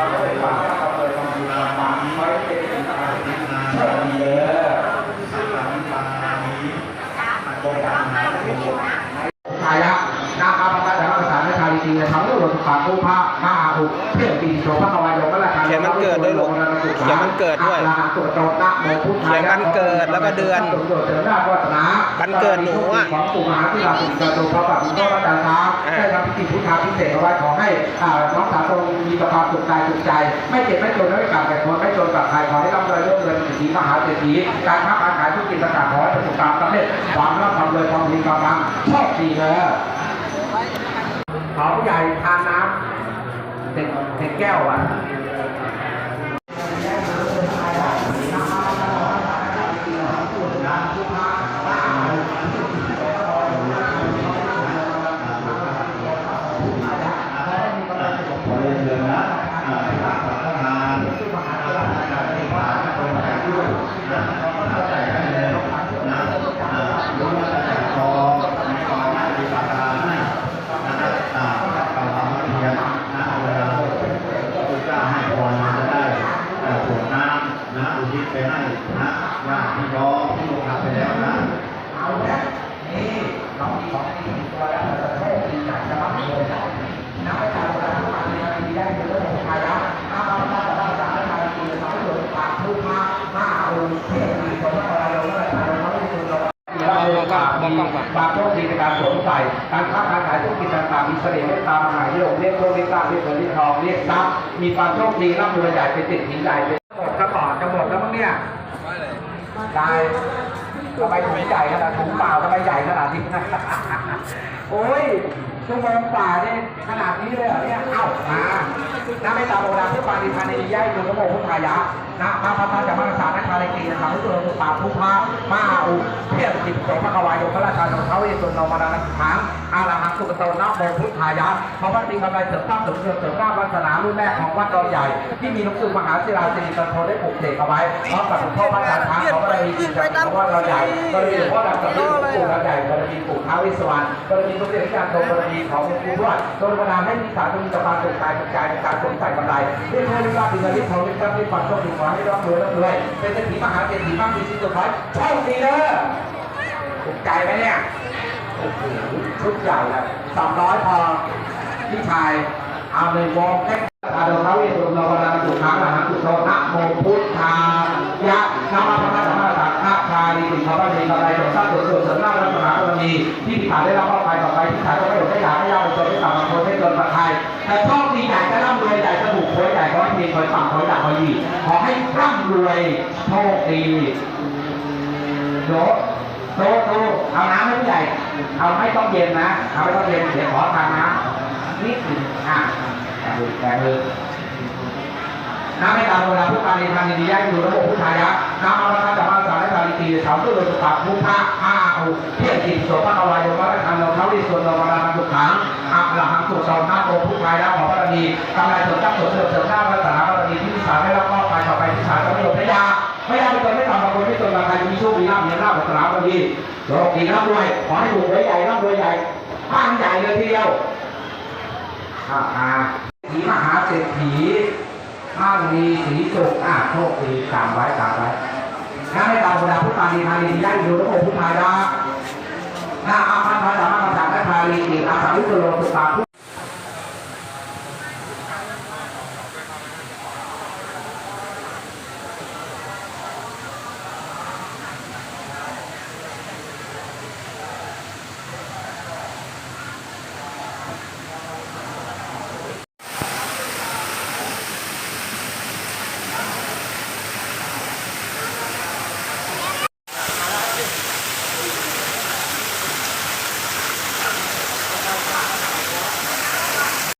เราก็เลยฝากให้เราเลยทำบุญมาฝากไว้เป็นสิ่งต่างๆเชิญดีเด้อชายนมันเกิดด้วยลูกเขียนวันเกิดด้วยสุโตนะโมพุทธายะเขียนวันเกิดแล้วก็เดือนเสริมราชวัฒนาวันเกิดหนูอะของปู่มหาธิราชกิจโตพระบาทสมเด็จพระจ้าตากอ่าได้ทำพิธีพุทธาพิเศษเอาไว้ขอ น้องสาวตรงมีความสุขกายสุขใจ ไม่เจ็บไม่จนไม่กลับแต่คนไม่จนกลับใครขอให้ร่ำรวยร่ำรวยเป็นสีมหาเศรษฐีการค้าการขายธุรกิจต่างๆขอให้ประสบความสำเร็จความร่ำความรวยความดีความรังโชคดีเลยขาใหญ่ทานน้ำเด็กเด็กแก้วอะ รียนเชิญนะอ่าพระประธานการที่ผ่านตรงไหนด้วยนะเข้าใจกันแล้วนะอ่ารู้ว่าจะทองมีความปฏิบัติการให้นะครับอ่าเอาธรรมเทียนนะเวลาพระเจ้าให้พรมันจะได้ส่งน้ำนะอุทิศไปให้นะญาติพี่น้องที่ลงรับไปแล้วนะ ก็มีความโชคดีในการสวมใส่การค้าการขายธุรกิจต่างๆมีเสน่ห์เมตตามหานิยมเรียกโชคเรียกลาภเรียกเงินเรียกทองเรียกทรัพย์มีความโชคดีร่ำรวยใหญ่เป็นติดหินใหญ่เป็นหมดกระป๋อจะหมดแล้วมั้งเนี่ยได้ทำไมถุงใหญ่ขนาดถุงเปล่าทำไมใหญ่ขนาดนี้โอ้ยชั่วโมงกว่าเนี่ยขนาดนี้เลยเหรอเนี่ยเอ้ามาน้าไม่ตาโบราณเพื่อปานิพานีย่ายโยนโมพุทธายะ นะพระพัฒนาจากมรสารนักคาเลกีนะครับที่ตัวสุปาภูพามาอุเพียรจิตโสมะกวายโยพระราชาโนเทวิสุนโนมานานังอาราหังสุกโตนะโมพุทธายะพระว่าจริกำไรเสริมสร้างเสริมเสริมเสริมสร้างวาสนารุ่นแรกของวัดดอนใหญ่ ที่มีหลวงปู่มหาศิลาสิริจันโทได้ปลูกเสกเอาไว้พร้อมกับหลวงพ่อพระอาจารย์ช้างของพระราชีจักรวรรดิดอนใหญ่ก็เลยหลวงพ่อดำกับหลวงปู่ดอนใหญ่บารมีปู่ท้าววิสวรรณบารมีพระเดชพระการทรงบารมีของหลวงปู่ทวดโดนบันดาลให้มีสารมีสมาธิกายกายในการสวมใส่กำไรเรียกว่าเรียกว่าเป็นเงินที่ทองเรียกว่าเป็นความโชคดีขอให้ร่ำรวยร่ำรวยเป็นเศรษฐีมหาเศรษฐีมากมีชีวิตสุดท้ายโชคดีเด้อถูกใจไหมเนี่ยโอ้โหชุดใหญ่เลยสองร้อยพอพี่ชายเอาเลยวงแค่อาดเขาเวสุนวราสุขังอรหังสุโธนะโมพุทธายะนามาพระธรรมสังฆาชาลีติขอพระมีกำไรจงสร้างตัวส่วนเสริมหน้ารัตนาบารมีที่พิธาได้รับมอบไปต่อไปที่ขาย ขอให้มีคอยสั่งคอยดักคอยดีขอให้ร่ำรวยโชคดีโดโตโตเอาน้ำให้ผู้ใหญ่เอาไม่ต้องเย็นนะเอาไม่ต้องเย็นเดี๋ยวขอทานน้ำนิดหนึ่งอะแอบดูแอบดูน้ำไม่ตามเวลาผู้การเรียนทางดีๆย่ายอยู่ระบบผู้ชายะน้ำมาแล้วจากมาสารและการตีสาวตู้โดยสุภาพผู้พระอาอุเทียจิตโสภาวายมรคันเราเขาดิส่วนเรามาลาสุขังอัก หลังสุสาวนาโกผู้ชายแล้วขอบารมีกำไรเสริมตั้งสริมเสริมเสริมหน้าพระสนาบารมีที่สารให้รับมอบไปต่อไปพิสารก็ไม่หลบไม่ยาไม่ยาไม่จนไม่ต่ำบางคนไม่จนบางใครมีโชคมีลาภมีลาภพระสนาบารมีโชคดีร่ำรวยขอให้ถูกหวยใหญ่ร่ำรวยใหญ่บ้านใหญ่เลยทีเดียวอาอาผีมหาเศรษฐีท่านมีสีสุขอ่าโชคดีตามไว้ตามไว้ถ้าไม่ตามเวลาพุทธานีธานีได้อยู่ระบบพุทธายะถ้าอาภันธาสาภาษาได้พา ลีอีอาสาวิโรสุตาพุ